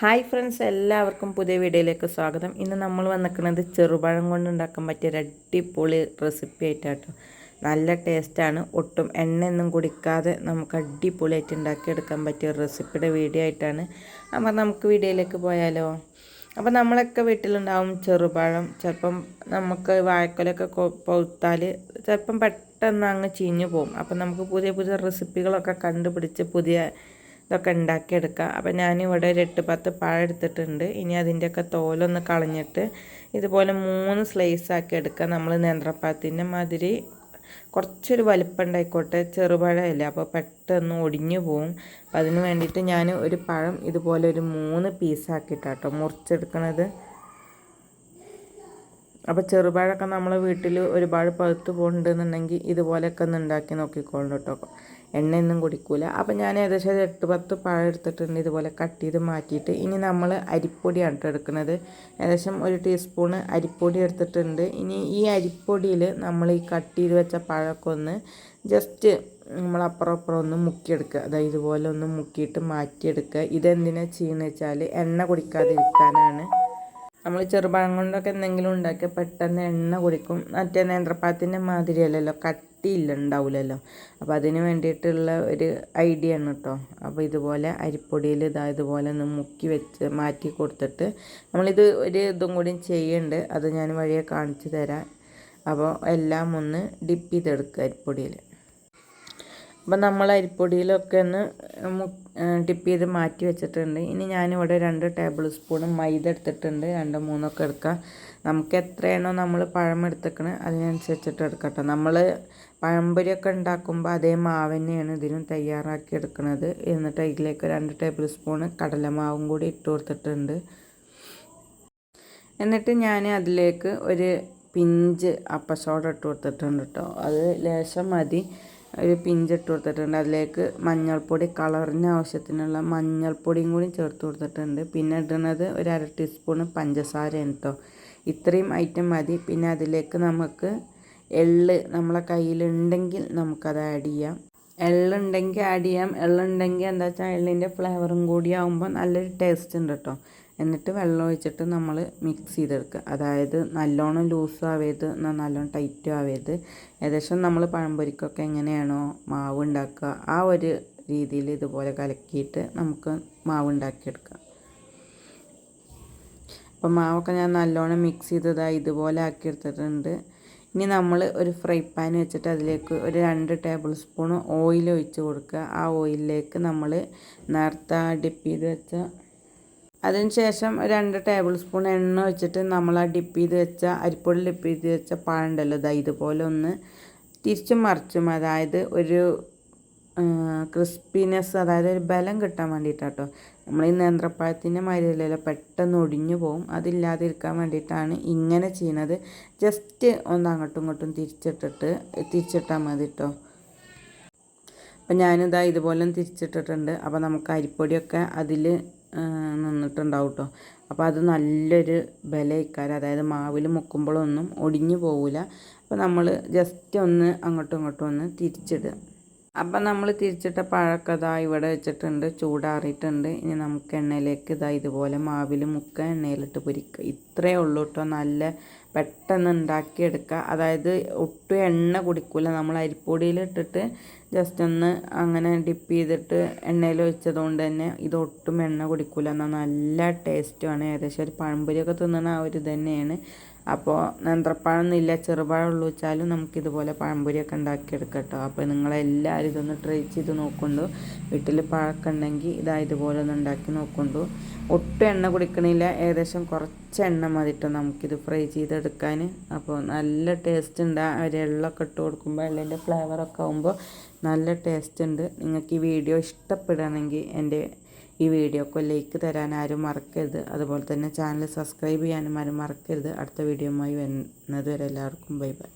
Hi friends എല്ലാവർക്കും പുതിയ വീഡിയോയിലേക്ക് സ്വാഗതം. ഇന്ന് നമ്മൾ വന്നിരിക്കുന്നത് ചെറുപഴം കൊണ്ട് ഉണ്ടാക്കാൻ പറ്റിയ ഒരു അടിപൊളി റെസിപ്പി ആയിട്ടാട്ടോ. നല്ല ടേസ്റ്റാണ് ഒട്ടും എണ്ണയൊന്നും കുടിക്കാതെ നമുക്ക് അടിപൊളിയായിട്ട് ഉണ്ടാക്കിയെടുക്കാൻ പറ്റിയ റെസിപ്പിയുടെ വീഡിയോ ആയിട്ടാണ്. അപ്പോൾ നമുക്ക് വീഡിയോയിലേക്ക് പോയാലോ. അപ്പോൾ നമ്മളൊക്കെ വീട്ടിലുണ്ടാവും ചെറുപഴം. ചിലപ്പം നമുക്ക് വാഴക്കൊലൊക്കെ പൗത്താൽ ചിലപ്പം പെട്ടെന്ന് അങ്ങ് ചീഞ്ഞു പോകും. അപ്പം നമുക്ക് പുതിയ പുതിയ റെസിപ്പികളൊക്കെ കണ്ടുപിടിച്ച് പുതിയ ഇതൊക്കെ ഉണ്ടാക്കിയെടുക്കുക അപ്പം ഞാനിവിടെ ഒരു എട്ട് പത്ത് പഴം എടുത്തിട്ടുണ്ട്. ഇനി അതിന്റെയൊക്കെ തോലൊന്ന് കളഞ്ഞിട്ട് ഇതുപോലെ മൂന്ന് സ്ലൈസ് ആക്കി എടുക്കുക നമ്മൾ നേന്ത്രപ്പഴത്തിന്റെ മാതിരി. കുറച്ചൊരു വലിപ്പം ഉണ്ടായിക്കോട്ടെ ചെറുപഴമല്ലേ? അപ്പോൾ പെട്ടെന്ന് ഒടിഞ്ഞു പോവും. അപ്പം അതിന് വേണ്ടിയിട്ട് ഞാൻ ഒരു പഴം ഇതുപോലെ ഒരു മൂന്ന് പീസാക്കിയിട്ടാട്ടോ മുറിച്ചെടുക്കണത്. അപ്പോൾ ചെറുപഴമൊക്കെ നമ്മൾ വീട്ടിൽ ഒരുപാട് പഴുത്ത് പോകുന്നുണ്ടെന്നുണ്ടെങ്കിൽ ഇതുപോലെയൊക്കെ ഒന്ന് ഉണ്ടാക്കി നോക്കിക്കോളൂ കേട്ടോ. എണ്ണയൊന്നും കുടിക്കൂല. അപ്പോൾ ഞാൻ ഏകദേശം എട്ട് പത്ത് പഴം എടുത്തിട്ടുണ്ട്. ഇതുപോലെ കട്ട് ചെയ്ത് മാറ്റിയിട്ട്. ഇനി നമ്മൾ അരിപ്പൊടിയാണ് എടുക്കുന്നത്. ഏകദേശം ഒരു ടീസ്പൂണ് അരിപ്പൊടി എടുത്തിട്ടുണ്ട്. ഇനി ഈ അരിപ്പൊടിയിൽ നമ്മൾ ഈ കട്ട് ചെയ്ത് വെച്ച പഴമൊക്കെ ഒന്ന് ജസ്റ്റ് നമ്മൾ അപ്പുറം അപ്പുറം ഒന്ന് മുക്കിയെടുക്കുക. അതായത് ഇതുപോലെ ഒന്ന് മുക്കിയിട്ട് മാറ്റിയെടുക്കുക. ഇതെന്തിനാ ചെയ്യുന്നത് വെച്ചാൽ എണ്ണ കുടിക്കാതിരിക്കാനാണ്. നമ്മൾ ചെറുപഴം കൊണ്ടൊക്കെ എന്തെങ്കിലും ഉണ്ടാക്കിയാൽ പെട്ടെന്ന് എണ്ണ കുടിക്കും. മറ്റേ നേന്ത്രപ്പാത്തിന്റെ മാതിരിയല്ലല്ലോ കട്ടിയില്ല ഉണ്ടാവില്ലല്ലോ അപ്പോൾ അതിന് വേണ്ടിയിട്ടുള്ള ഒരു ഐഡിയ ആണ് കേട്ടോ അപ്പോൾ ഇതുപോലെ അരിപ്പൊടിയിൽ ഇതാ ഇതുപോലെ ഒന്ന് മുക്കി വെച്ച് മാറ്റി കൊടുത്തിട്ട് നമ്മളിത് ഒരു ഇതും കൂടി ചെയ്യുന്നുണ്ട് അത് ഞാൻ വഴിയെ കാണിച്ചു തരാം. അപ്പോൾ എല്ലാം ഒന്ന് ഡിപ്പ് ചെയ്തെടുക്കുക അരിപ്പൊടിയിൽ അപ്പം നമ്മൾ അരിപ്പൊടിയിലൊക്കെ ഒന്ന് ടിപ്പ് ചെയ്ത് മാറ്റി വെച്ചിട്ടുണ്ട്. ഇനി ഞാനിവിടെ രണ്ട് ടേബിൾ സ്പൂൺ മൈദ എടുത്തിട്ടുണ്ട്. രണ്ട് മൂന്നൊക്കെ എടുക്കാം. നമുക്ക് എത്രയാണോ നമ്മൾ പഴം എടുത്തേക്കണത് അതിനനുസരിച്ചിട്ട് എടുക്കട്ടെ. നമ്മൾ പഴംപൊരിയൊക്കെ ഉണ്ടാക്കുമ്പോൾ അതേ മാവ് തന്നെയാണ് ഇതിനും തയ്യാറാക്കി എടുക്കുന്നത് എന്നിട്ട് ഇതിലേക്ക് രണ്ട് ടേബിൾ സ്പൂൺ കടലമാവും കൂടി ഇട്ട് കൊടുത്തിട്ടുണ്ട്. എന്നിട്ട് ഞാൻ അതിലേക്ക് ഒരു പിഞ്ച് അപ്പസോഡ ഇട്ട് കൊടുത്തിട്ടുണ്ട് കേട്ടോ. അത് ലേശം മതി. ഒരു പിഞ്ചിട്ട് കൊടുത്തിട്ടുണ്ട്. അതിലേക്ക് മഞ്ഞൾപ്പൊടി കളറിന് ആവശ്യത്തിനുള്ള മഞ്ഞൾപ്പൊടിയും കൂടി ചേർത്ത് കൊടുത്തിട്ടുണ്ട്. പിന്നെ ഇടുന്നത് ഒരു അര ടീസ്പൂൺ പഞ്ചസാര കേട്ടോ ഇത്രയും ഐറ്റം മതി. പിന്നെ അതിലേക്ക് നമുക്ക് എള്ള് നമ്മളെ കയ്യിലുണ്ടെങ്കിൽ നമുക്കത് ആഡ് ചെയ്യാം. എള്ളുണ്ടെങ്കിൽ ആഡ് ചെയ്യാം. എള്ളുണ്ടെങ്കിൽ എന്താ വെച്ചാൽ എള്ളിന്റെ ഫ്ലേവറും കൂടി ആകുമ്പോൾ നല്ലൊരു ടേസ്റ്റ് ഉണ്ട് കേട്ടോ എന്നിട്ട് വെള്ളം ഒഴിച്ചിട്ട് നമ്മൾ മിക്സ് ചെയ്തെടുക്കുക അതായത് നല്ലോണം ലൂസും ആവരുത് എന്നാൽ നല്ലോണം ടൈറ്റും ആവരുത് ഏകദേശം നമ്മൾ പഴംപൊരിക്കൊക്കെ എങ്ങനെയാണോ മാവ് ഉണ്ടാക്കുക ആ ഒരു രീതിയിൽ ഇതുപോലെ കലക്കിയിട്ട് നമുക്ക് മാവ് ഉണ്ടാക്കിയെടുക്കാം അപ്പോൾ മാവൊക്കെ ഞാൻ നല്ലോണം മിക്സ് ചെയ്തതായി ഇതുപോലെ ആക്കിയെടുത്തിട്ടുണ്ട്. ഇനി നമ്മൾ ഒരു ഫ്രൈ പാൻ വെച്ചിട്ട് അതിലേക്ക് ഒരു രണ്ട് ടേബിൾ സ്പൂൺ ഓയിൽ ഒഴിച്ച് കൊടുക്കുക ആ ഓയിലിലേക്ക് നമ്മൾ നേരത്തെ ഡിപ്പ് ചെയ്ത് വെച്ച അതിനുശേഷം രണ്ട് ടേബിൾ സ്പൂൺ എണ്ണ വെച്ചിട്ട് നമ്മൾ ആ ഡിപ്പ് ചെയ്ത് വെച്ച അരിപ്പൊടി ഡിപ്പ് ചെയ്ത് വെച്ച പാഴുണ്ടല്ലോ ഇതാ ഇതുപോലെ ഒന്ന് തിരിച്ചും മറിച്ചും. അതായത് ഒരു ക്രിസ്പിനെസ് അതായത് ഒരു ബലം കിട്ടാൻ വേണ്ടിയിട്ടാട്ടോ. നമ്മൾ ഈ നേന്ത്രപ്പഴത്തിന്റെ മാതിരിയല്ലല്ലോ പെട്ടെന്ന് ഒടിഞ്ഞു പോകും അതില്ലാതിരിക്കാൻ വേണ്ടിയിട്ടാണ് ഇങ്ങനെ ചെയ്യുന്നത് ജസ്റ്റ് ഒന്ന് അങ്ങോട്ടും ഇങ്ങോട്ടും തിരിച്ചിട്ടിട്ട് തിരിച്ചിട്ടാൽ മതി കേട്ടോ അപ്പം ഞാനിതാ ഇതുപോലെ തിരിച്ചിട്ടിട്ടുണ്ട്. അപ്പോൾ നമുക്ക് അരിപ്പൊടിയൊക്കെ അതിൽ നിന്നിട്ടുണ്ടാവും കേട്ടോ അപ്പോൾ അത് നല്ലൊരു ബലയിക്കാരം അതായത് മാവിൽ മുക്കുമ്പോഴൊന്നും ഒടിഞ്ഞു പോവില്ല അപ്പോൾ നമ്മൾ ജസ്റ്റ് ഒന്ന് അങ്ങോട്ടും ഇങ്ങോട്ടും ഒന്ന് തിരിച്ചിടുക. അപ്പം നമ്മൾ തിരിച്ചിട്ട പഴമൊക്കെ ഇതാ ഇവിടെ വെച്ചിട്ടുണ്ട് ചൂടാറിയിട്ടുണ്ട്. ഇനി നമുക്ക് എണ്ണയിലേക്ക് ഇതാ ഇതുപോലെ മാവിൽ മുക്ക എണ്ണയിലിട്ട് പൊരിക്കുക ഇത്രയേ ഉള്ളൂ കേട്ടോ നല്ല പെട്ടെന്ന് ഉണ്ടാക്കിയെടുക്കുക. അതായത് ഒട്ടും എണ്ണ കുടിക്കില്ല നമ്മൾ അരിപ്പൊടിയിൽ ഇട്ടിട്ട് ജസ്റ്റ് ഒന്ന് അങ്ങനെ ഡിപ്പ് ചെയ്തിട്ട് എണ്ണയിൽ ഒഴിച്ചതുകൊണ്ട് തന്നെ ഇത് ഒട്ടും എണ്ണ കുടിക്കില്ല എന്നാൽ നല്ല ടേസ്റ്റുമാണ് ഏകദേശം ഒരു പഴംപൊരിയൊക്കെ തിന്നണ ആ ഒരു തന്നെയാണ്. അപ്പോൾ നേന്ത്രപ്പഴമൊന്നുമില്ല ഉള്ളു വെച്ചാലും നമുക്കിതുപോലെ പഴംപൊരിയൊക്കെ ഉണ്ടാക്കിയെടുക്കാം കേട്ടോ. അപ്പോൾ നിങ്ങളെല്ലാവരും ഇതൊന്ന് ട്രൈ ചെയ്ത് നോക്കുന്നുണ്ടു വീട്ടിൽ പഴമൊക്കെ ഉണ്ടെങ്കിൽ ഇതാ ഇതുപോലെ ഒന്ന് ഉണ്ടാക്കി നോക്കുന്നുണ്ടു ഒട്ടും എണ്ണ കുടിക്കണില്ല. ഏകദേശം കുറച്ച് എണ്ണ മതിട്ടോ. നമുക്കിത് ഫ്രൈ ചെയ്തെടുക്കാൻ അപ്പോൾ നല്ല ടേസ്റ്റ് ഉണ്ട്. ഒരു എള്ളൊക്കെ ഇട്ട് കൊടുക്കുമ്പോൾ എള്ളിന്റെ ഫ്ലേവറൊക്കെ ആകുമ്പോൾ നല്ല ടേസ്റ്റ് ഉണ്ട്. നിങ്ങൾക്ക് ഈ വീഡിയോ ഇഷ്ടപ്പെടുകയാണെങ്കിൽ എന്റെ ഈ വീഡിയോക്ക് ലൈക്ക് തരാൻ ആരും മറക്കരുത്. അതുപോലെ തന്നെ ചാനൽ സബ്സ്ക്രൈബ് ചെയ്യാനും ആരും മറക്കരുത്. അടുത്ത വീഡിയോയുമായി വരുന്നത് വരെ എല്ലാവർക്കും ബൈ ബൈ